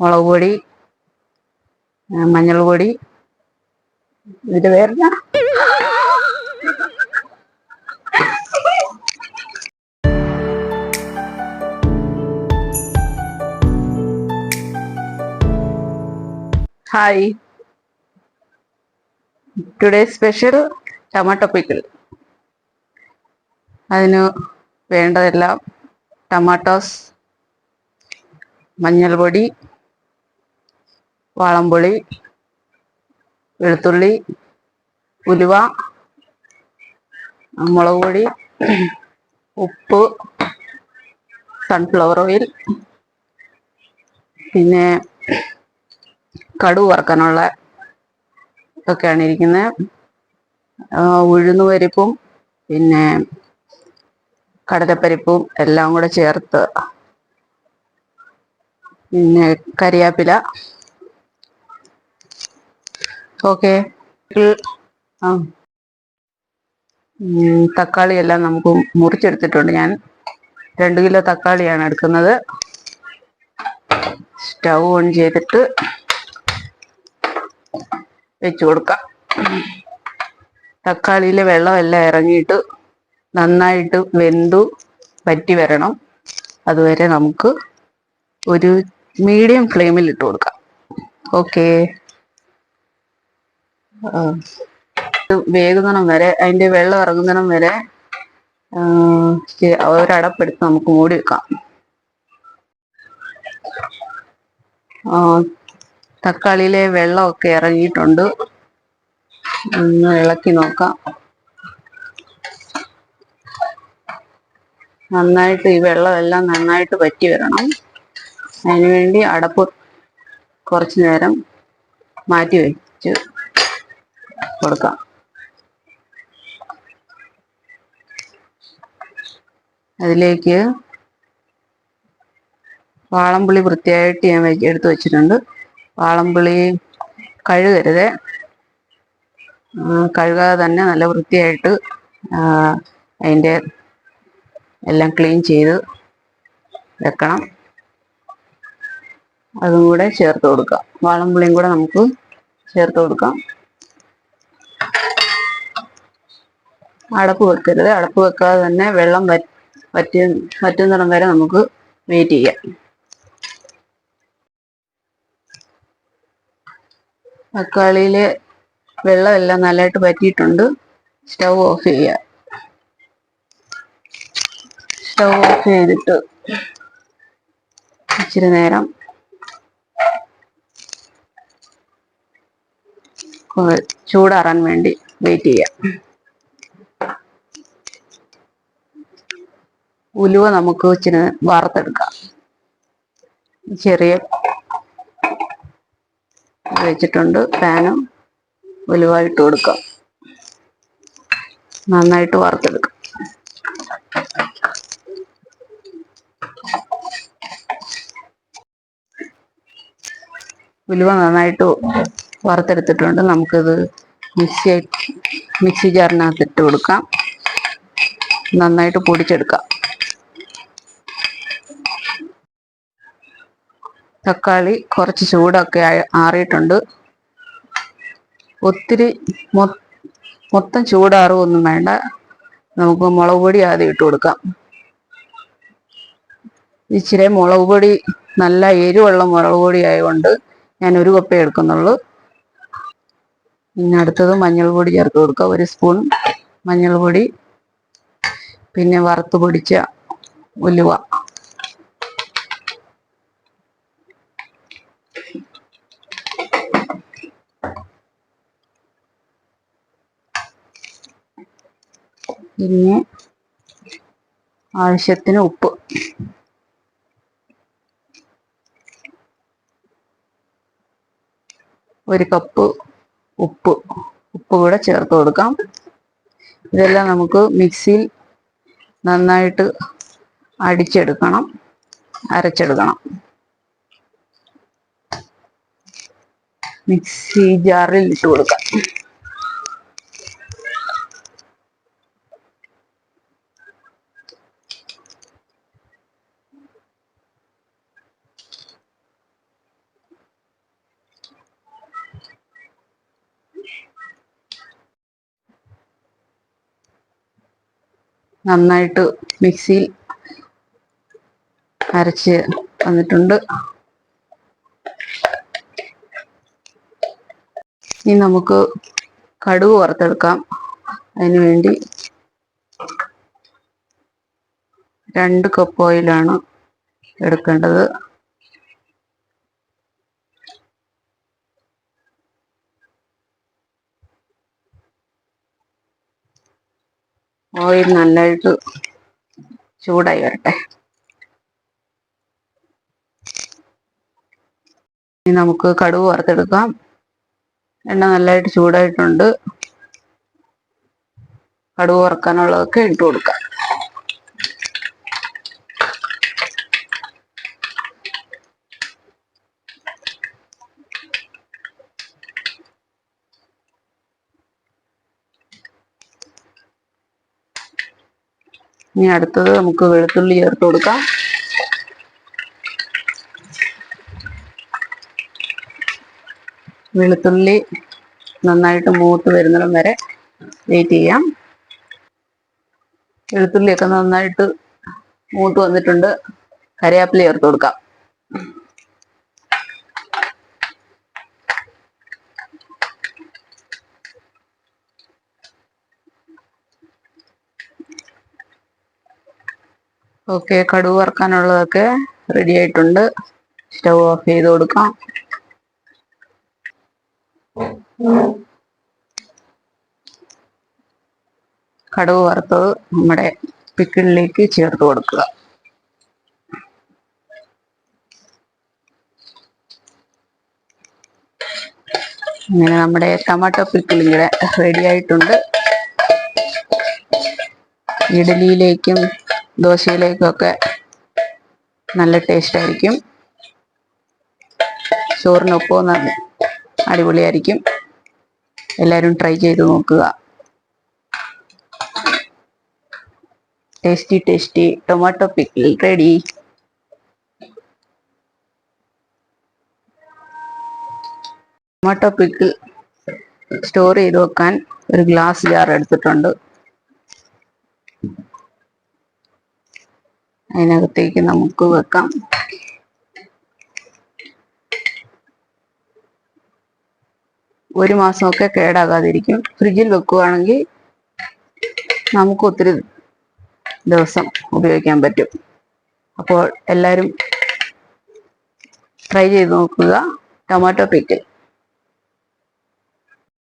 മുളക് പൊടി മഞ്ഞൾ പൊടി ഇതിന്റെ പേരെന്നാ hi today special tomato pickle അതിന് വേണ്ടതെല്ലാം ടൊമാറ്റോസ് മഞ്ഞൾപൊടി വാളംപുളി വെളുത്തുള്ളി ഉലുവ മുളക് പൊടി ഉപ്പ് സൺഫ്ലവർ ഓയിൽ പിന്നെ കടുക് വറക്കാനുള്ള ഒക്കെയാണ് ഇരിക്കുന്നത്. ഉഴുന്ന് പരിപ്പും പിന്നെ കടലപ്പരിപ്പും എല്ലാം കൂടെ ചേർത്ത് പിന്നെ കരിയാപ്പില. ഓക്കെ തക്കാളി എല്ലാം നമുക്ക് മുറിച്ചെടുത്തിട്ടുണ്ട്. ഞാൻ രണ്ട് കിലോ തക്കാളിയാണ് എടുക്കുന്നത്. സ്റ്റൗ ഓൺ ചെയ്തിട്ട് വെച്ചു കൊടുക്കാം. തക്കാളിയിലെ വെള്ളമെല്ലാം ഇറങ്ങിയിട്ട് നന്നായിട്ട് വെന്തു പറ്റി വരണം. അതുവരെ നമുക്ക് ഒരു മീഡിയം ഫ്ലെയിമിൽ ഇട്ട് കൊടുക്കാം. ഓക്കെ വേകുന്നണം വരെ അതിന്റെ വെള്ളം ഇറങ്ങുന്നണം വരെ ഒരടപ്പെടുത്ത് നമുക്ക് മൂടി വെക്കാം. തക്കാളിയിലെ വെള്ളമൊക്കെ ഇറങ്ങിയിട്ടുണ്ട്. ഒന്ന് ഇളക്കി നോക്കാം. നന്നായിട്ട് ഈ വെള്ളമെല്ലാം നന്നായിട്ട് വറ്റി വരണം. അതിനുവേണ്ടി അടപ്പ് കുറച്ച് നേരം മാറ്റി വെച്ച് കൊടുക്കാം. അതിലേക്ക് വാളംപുളി വൃത്തിയായിട്ട് ഞാൻ എടുത്ത് വെച്ചിട്ടുണ്ട്. വാളംപുളി കഴുകരുത്. കഴുകാതെ തന്നെ നല്ല വൃത്തിയായിട്ട് അതിന്റെ എല്ലാം ക്ലീൻ ചെയ്ത് വെക്കണം. അതും കൂടെ ചേർത്ത് കൊടുക്കാം. വാളംപുളിയും കൂടെ നമുക്ക് ചേർത്ത് കൊടുക്കാം. അടപ്പ് വെക്കരുത്. അടപ്പ് വെക്കാതെ തന്നെ വെള്ളം വറ്റ് വറ്റി വറ്റുന്നിടം വരെ നമുക്ക് വെയിറ്റ് ചെയ്യാം. തക്കാളിയിലെ വെള്ളമെല്ലാം നല്ലതായിട്ട് പറ്റിയിട്ടുണ്ട് സ്റ്റൗ ഓഫ് ചെയ്യുക സ്റ്റൗ ഓഫ് ചെയ്തിട്ട് ഇച്ചിരി നേരം ചൂടാറാൻ വേണ്ടി വെയിറ്റ് ചെയ്യാം. ഉലുവ നമുക്ക് ഇച്ചിരി വറുത്തെടുക്കാം. ചെറിയ വെച്ചിട്ടുണ്ട് പാനും ഉലുവ ഇട്ട് കൊടുക്കാം. നന്നായിട്ട് വറുത്തെടുക്കാം. ഉലുവ നന്നായിട്ട് വറുത്തെടുത്തിട്ടുണ്ട്. നമുക്കിത് മിക്സി മിക്സി ജാറിനകത്ത് ഇട്ട് കൊടുക്കാം. നന്നായിട്ട് പൊടിച്ചെടുക്കാം. തക്കാളി കുറച്ച് ചൂടൊക്കെ ആറിയിട്ടുണ്ട്. ഒത്തിരി മൊത്തം ചൂടാറുമൊന്നും വേണ്ട. നമുക്ക് മുളക് പൊടി ആദ്യം ഇട്ട് കൊടുക്കാം. ഇച്ചിരി മുളക് പൊടി നല്ല എരിവുള്ള മുളക് പൊടി ആയതുകൊണ്ട് ഞാൻ ഒരു കപ്പേ എടുക്കുന്നുള്ളൂ. പിന്നെ അടുത്തത് മഞ്ഞൾപ്പൊടി പൊടി ചേർത്ത് കൊടുക്കുക. ഒരു സ്പൂൺ മഞ്ഞൾപ്പൊടി പിന്നെ വറുത്ത് പൊടിച്ച ഉലുവ. പിന്നെ ആവശ്യത്തിന് ഉപ്പ്. ഒരു കപ്പ് ഉപ്പ് ഉപ്പ് കൂടെ ചേർത്ത് കൊടുക്കാം. ഇതെല്ലാം നമുക്ക് മിക്സിയിൽ നന്നായിട്ട് അടിച്ചെടുക്കണം അരച്ചെടുക്കണം. മിക്സി ജാറിൽ ഇട്ട് കൊടുക്കാം. നന്നായിട്ട് മിക്സിയിൽ അരച്ച് വന്നിട്ടുണ്ട്. ഇനി നമുക്ക് കടുക് വറുത്തെടുക്കാം. അതിന് വേണ്ടി രണ്ട് കപ്പ് ഓയിലാണ് എടുക്കേണ്ടത്. ഓയിൽ നല്ലതായിട്ട് ചൂടായി വരട്ടെ. ഇനി നമുക്ക് കടുവ് വറുത്തെടുക്കാം. എണ്ണ നല്ലതായിട്ട് ചൂടായിട്ടുണ്ട്. കടുവ് വറുക്കാനുള്ളതൊക്കെ ഇട്ട് കൊടുക്കാം. ഇനി അടുത്തത് നമുക്ക് വെളുത്തുള്ളി ചേർത്ത് കൊടുക്കാം. വെളുത്തുള്ളി നന്നായിട്ട് മൂത്ത് വരുന്നിടം വരെ വെയിറ്റ് ചെയ്യാം. വെളുത്തുള്ളിയൊക്കെ നന്നായിട്ട് മൂത്ത് വന്നിട്ടുണ്ട്. കറിവേപ്പില ചേർത്ത് കൊടുക്കാം. ഓക്കെ കടുവ് വറുക്കാനുള്ളതൊക്കെ റെഡി ആയിട്ടുണ്ട്. സ്റ്റൗ ഓഫ് ചെയ്ത് കൊടുക്കാം. കടുവ് വറുത്തത് നമ്മുടെ പിക്കിളിലേക്ക് ചേർത്ത് കൊടുക്കുക. അങ്ങനെ നമ്മുടെ ടൊമാറ്റോ പിക്കിളും കൂടെ റെഡി ആയിട്ടുണ്ട്. ഇഡലിയിലേക്കും ദോശയിലേക്കും ഒക്കെ നല്ല ടേസ്റ്റ് ആയിരിക്കും. ചോറിനൊപ്പം അടിപൊളിയായിരിക്കും. എല്ലാവരും ട്രൈ ചെയ്ത് നോക്കുക. Tasty tasty tomato pickle ready tomato pickle store ചെയ്ത് വെക്കാൻ ഒരു ഗ്ലാസ് ജാർ എടുത്തിട്ടുണ്ട്. അതിനകത്തേക്ക് നമുക്ക് വെക്കാം. ഒരു മാസമൊക്കെ കേടാകാതിരിക്കും. ഫ്രിഡ്ജിൽ വെക്കുകയാണെങ്കിൽ നമുക്ക് ഒത്തിരി ദിവസം ഉപയോഗിക്കാൻ പറ്റും. അപ്പോൾ എല്ലാവരും ട്രൈ ചെയ്ത് നോക്കുക. Tomato pickle